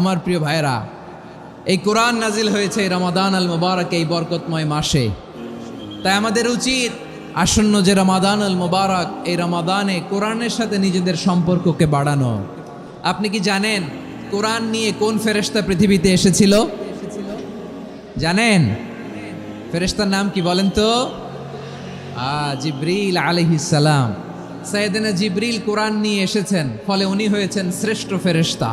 আমার প্রিয় ভাইরা এই কোরআন নাজিল হয়েছে রমাদান আল মুবারক এই বরকতময় মাসে। তাই আমাদের উচিত আসন্ন যে রমাদান আল মুবারক, এই রমাদানে কোরআনের সাথে নিজেদের সম্পর্ককে বাড়ানো। আপনি কি জানেন কোরআন নিয়ে কোন ফেরেশতা পৃথিবীতে এসেছিল? জানেন? ফেরেশতার নাম কি বলেন তো? জিব্রিল আলহিসাল্লাম সাইয়েদেনা জিব্রিল কোরআন নিয়ে এসেছেন, ফলে উনি হয়েছেন শ্রেষ্ঠ ফেরেশতা।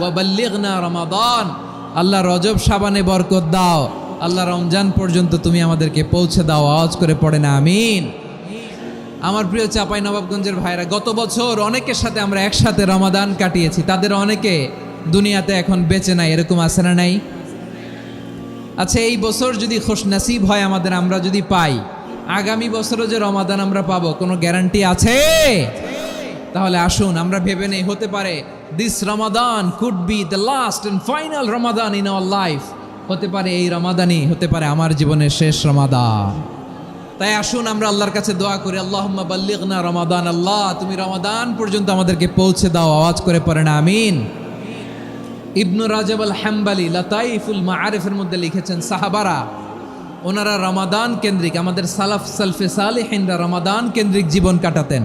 শাবান ওয়া বাল্লিগনা রমাদান। আল্লাহ রজব শাবানে বরকত দাও। আল্লাহ রমজান পর্যন্ত তুমি আমাদেরকে পৌঁছে দাও, আওয়াজ করে পড়ে না, আমিন। আমার প্রিয় চাপাই নবাবগঞ্জের ভাইরা, গত বছর অনেকের সাথে আমরা একসাথে রমাদান কাটিয়েছি। তাদের অনেকে দুনিয়াতে এখন বেঁচে নাই, এরকম আছে না নাই? আচ্ছা এই বছর যদি খোশ নাসিব হয় আমাদের, আমরা যদি পাই, আগামী বছরও যে রমাদান আমরা পাবো, কোনো গ্যারান্টি আছে? তাহলে আসুন, আমরা ভেবে নেই, হতে পারে this Ramadan could be the last and final Ramadan in our life হতে পারে এই রমাদানই হতে পারে আমার জীবনের শেষ রমাদান তাই আসুন আমরা আল্লাহর কাছে দোয়া করি আল্লাহ বাল্লিগনা রমাদান আল্লাহ, তুমি রমাদান পর্যন্ত আমাদেরকে পৌঁছে দাও, আওয়াজ করে পড়ে না আমিন। ইবনু রাজাব আল হাম্বালি লাতাইফুল মাআরিফের মধ্যে লিখেছেন, সাহাবারা, ওনারা রমাদান কেন্দ্রিক, আমাদের সালাফ সালফে সালিহিনরা রমাদান কেন্দ্রিক জীবন কাটাতেন।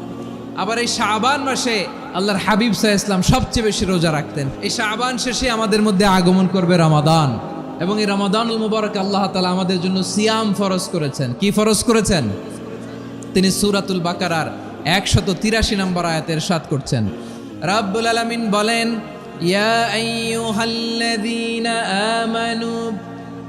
আবার এই শাবান মাসে আল্লাহর হাবিব সাহা ইসলাম সবচেয়ে বেশি রোজা রাখতেন। এই শাবান শেষে আমাদের মধ্যে আগমন করবে রমাদান। এবং এই রমাদানুল মুবারক আল্লাহ তালা আমাদের জন্য সিয়াম ফরজ করেছেন। কি ফরজ করেছেন? তিনি সুরাতুল বাকারার একশত তিরাশি নম্বর আয়াতের সাত করছেন। রাব্বুল আলামিন বলেন আমানু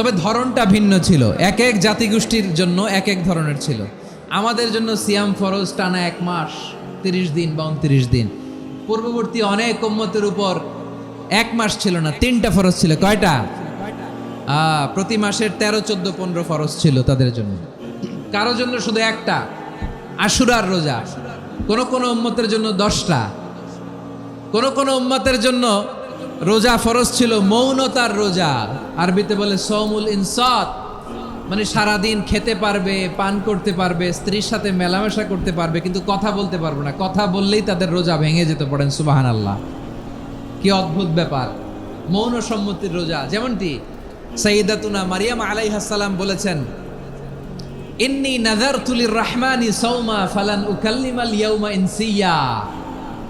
তবে ধরনটা ভিন্ন ছিল। এক এক জাতিগোষ্ঠীর জন্য এক এক ধরনের ছিল। আমাদের জন্য সিয়াম ফরজ টানা এক মাস, তিরিশ দিন বা উনত্রিশ দিন। পূর্ববর্তী অনেক উম্মতের উপর এক মাস ছিল না, তিনটা ফরজ ছিল। কয়টা? প্রতি মাসের তেরো, চোদ্দ, পনেরো ফরজ ছিল তাদের জন্য। কারও জন্য শুধু একটা, আশুরার রোজা। কোনো কোনো উম্মতের জন্য দশটা। কোনো কোনো উম্মতের জন্য রোজা ফরজ ছিল, মৌনতার রোজা। আরবিতে বলে সৌমুল ইনসাত। মানে সারাদিন খেতে পারবে, পান করতে পারবে, স্ত্রীর সাথে মেলামেশা করতে পারবে, কিন্তু কথা বলতে পারবে না। কথা বললেই তাদের রোজা ভেঙে যেতে পারেন সুবাহান আল্লাহ কি অদ্ভুত ব্যাপার। মৌন সম্মতির রোজা, যেমনটি সঈদাতুনা মারিয়াম আলাইহাসাল্লাম বলেছেন, ইন্নি নাজার তুলির রহমানি সৌমা ফালান উকাল্লিমাল ইয়াউমা ইনসিয়া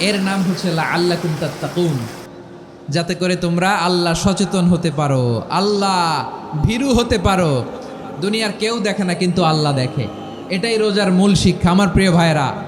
এর নাম হচ্ছে লা আল্লাহ কুমতাত্তাকুন যাতে করে তোমরা আল্লাহ সচেতন হতে পারো, আল্লাহ ভীরু হতে পারো। দুনিয়ার কেউ দেখে না, কিন্তু আল্লাহ দেখে। এটাই রোজার মূল শিক্ষা। আমার প্রিয় ভাইয়েরা